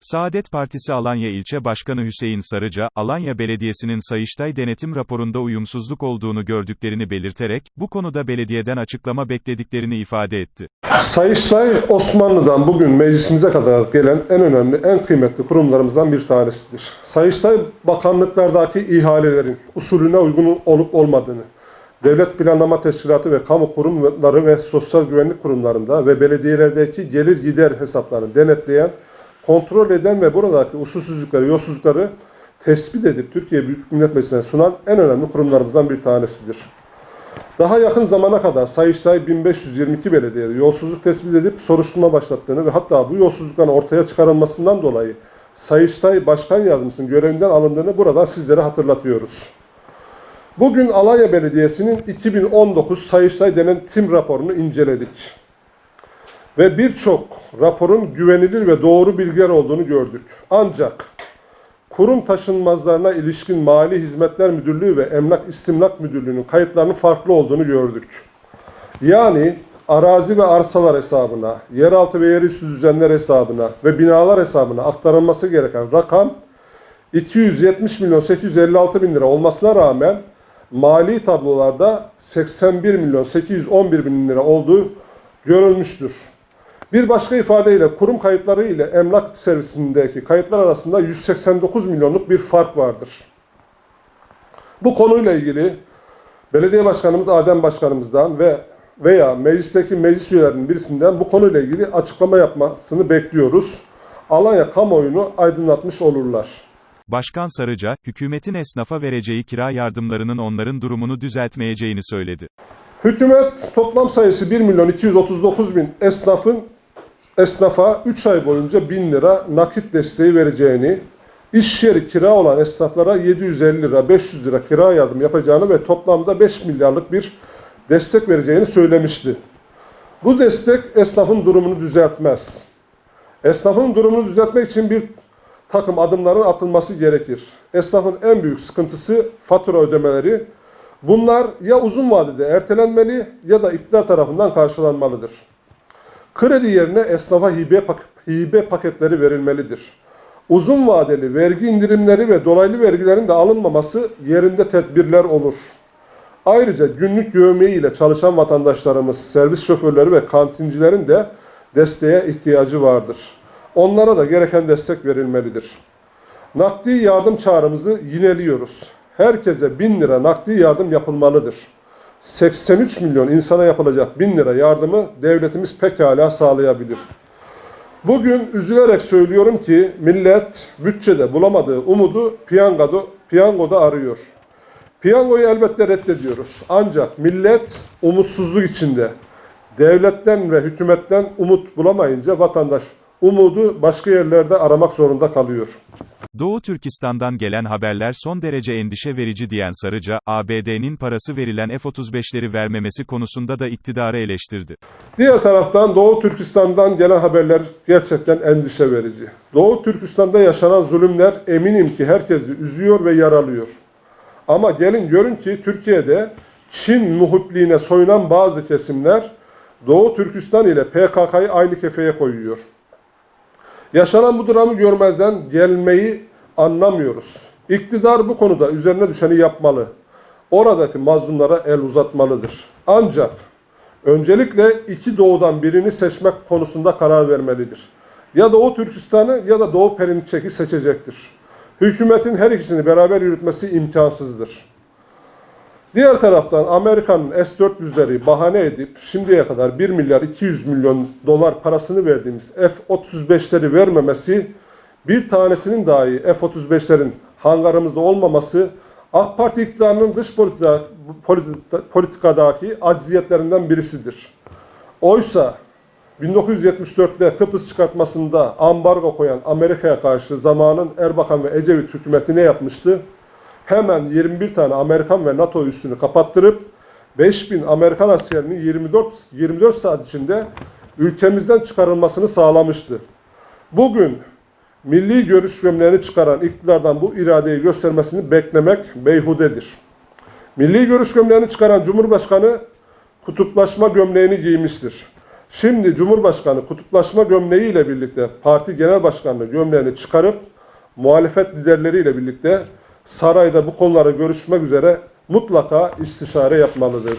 Saadet Partisi Alanya İlçe Başkanı Hüseyin Sarıca, Alanya Belediyesi'nin Sayıştay denetim raporunda uyumsuzluk olduğunu gördüklerini belirterek, bu konuda belediyeden açıklama beklediklerini ifade etti. Sayıştay Osmanlı'dan bugün meclisimize kadar gelen en önemli, en kıymetli kurumlarımızdan bir tanesidir. Sayıştay bakanlıklardaki ihalelerin usulüne uygun olup olmadığını, Devlet Planlama Teşkilatı ve kamu kurumları ve sosyal güvenlik kurumlarında ve belediyelerdeki gelir gider hesaplarını denetleyen, kontrol eden ve buradaki usulsüzlükleri, yolsuzlukları tespit edip Türkiye Büyük Millet Meclisi'ne sunan en önemli kurumlarımızdan bir tanesidir. Daha yakın zamana kadar Sayıştay 1522 belediyede yolsuzluk tespit edip soruşturma başlattığını ve hatta bu yolsuzlukların ortaya çıkarılmasından dolayı Sayıştay Başkan Yardımcısının görevinden alındığını buradan sizlere hatırlatıyoruz. Bugün Alanya Belediyesi'nin 2019 Sayıştay denetim raporunu inceledik. Ve birçok raporun güvenilir ve doğru bilgiler olduğunu gördük. Ancak kurum taşınmazlarına ilişkin Mali Hizmetler Müdürlüğü ve Emlak İstimlak Müdürlüğü'nün kayıtlarının farklı olduğunu gördük. Yani arazi ve arsalar hesabına, yeraltı ve yerüstü düzenler hesabına ve binalar hesabına aktarılması gereken rakam 270 milyon 856 bin lira olmasına rağmen mali tablolarda 81 milyon 811 bin lira olduğu görülmüştür. Bir başka ifadeyle kurum kayıtları ile emlak servisindeki kayıtlar arasında 189 milyonluk bir fark vardır. Bu konuyla ilgili belediye başkanımız Adem Başkanımızdan ve veya meclisteki meclis üyelerinin birisinden bu konuyla ilgili açıklama yapmasını bekliyoruz. Alanya kamuoyunu aydınlatmış olurlar. Başkan Sarıca, hükümetin esnafa vereceği kira yardımlarının onların durumunu düzeltmeyeceğini söyledi. Hükümet toplam sayısı 1 milyon 239 bin esnafın esnafa 3 ay boyunca 1000 lira nakit desteği vereceğini, iş yeri kira olan esnaflara 750 lira, 500 lira kira yardım yapacağını ve toplamda 5 milyarlık bir destek vereceğini söylemişti. Bu destek esnafın durumunu düzeltmez. Esnafın durumunu düzeltmek için bir takım adımların atılması gerekir. Esnafın en büyük sıkıntısı fatura ödemeleri. Bunlar ya uzun vadede ertelenmeli ya da iktidar tarafından karşılanmalıdır. Kredi yerine esnafa hibe, pak hibe paketleri verilmelidir. Uzun vadeli vergi indirimleri ve dolaylı vergilerin de alınmaması yerinde tedbirler olur. Ayrıca günlük yövmiye ile çalışan vatandaşlarımız, servis şoförleri ve kantincilerin de desteğe ihtiyacı vardır. Onlara da gereken destek verilmelidir. Nakdi yardım çağrımızı yineliyoruz. Herkese 1000 lira nakdi yardım yapılmalıdır. 83 milyon insana yapılacak 1000 lira yardımı devletimiz pekala sağlayabilir. Bugün üzülerek söylüyorum ki millet bütçede bulamadığı umudu piyangoda, piyangoda arıyor. Piyangoyu elbette reddediyoruz. Ancak millet umutsuzluk içinde. Devletten ve hükümetten umut bulamayınca vatandaş umudu başka yerlerde aramak zorunda kalıyor. Doğu Türkistan'dan gelen haberler son derece endişe verici diyen Sarıca, ABD'nin parası verilen F-35'leri vermemesi konusunda da iktidarı eleştirdi. Diğer taraftan Doğu Türkistan'dan gelen haberler gerçekten endişe verici. Doğu Türkistan'da yaşanan zulümler eminim ki herkesi üzüyor ve yaralıyor. Ama gelin görün ki Türkiye'de Çin muhipliğine soyunan bazı kesimler Doğu Türkistan ile PKK'yı aynı kefeye koyuyor. Yaşanan bu dramı görmezden gelmeyi anlamıyoruz. İktidar bu konuda üzerine düşeni yapmalı. Oradaki mazlumlara el uzatmalıdır. Ancak öncelikle iki doğudan birini seçmek konusunda karar vermelidir. Ya Doğu Türkistan'ı ya da Doğu Perinçek'i seçecektir. Hükümetin her ikisini beraber yürütmesi imkansızdır. Diğer taraftan Amerika'nın S-400'leri bahane edip şimdiye kadar 1 milyar 200 milyon dolar parasını verdiğimiz F-35'leri vermemesi, bir tanesinin dahi F-35'lerin hangarımızda olmaması AK Parti iktidarının dış politika, politika, politikadaki aziyetlerinden birisidir. Oysa 1974'te Kıbrıs çıkartmasında ambargo koyan Amerika'ya karşı zamanın Erbakan ve Ecevit hükümeti ne yapmıştı? Hemen 21 tane Amerikan ve NATO üssünü kapattırıp 5000 Amerikan askerinin 24 24 saat içinde ülkemizden çıkarılmasını sağlamıştı. Bugün milli görüş gömleğini çıkaran iktidardan bu iradeyi göstermesini beklemek beyhudedir. Milli görüş gömleğini çıkaran Cumhurbaşkanı kutuplaşma gömleğini giymiştir. Şimdi Cumhurbaşkanı kutuplaşma gömleğiyle birlikte parti genel başkanlığı gömleğini çıkarıp muhalefet liderleriyle birlikte sarayda bu konuları görüşmek üzere mutlaka istişare yapmalıdır.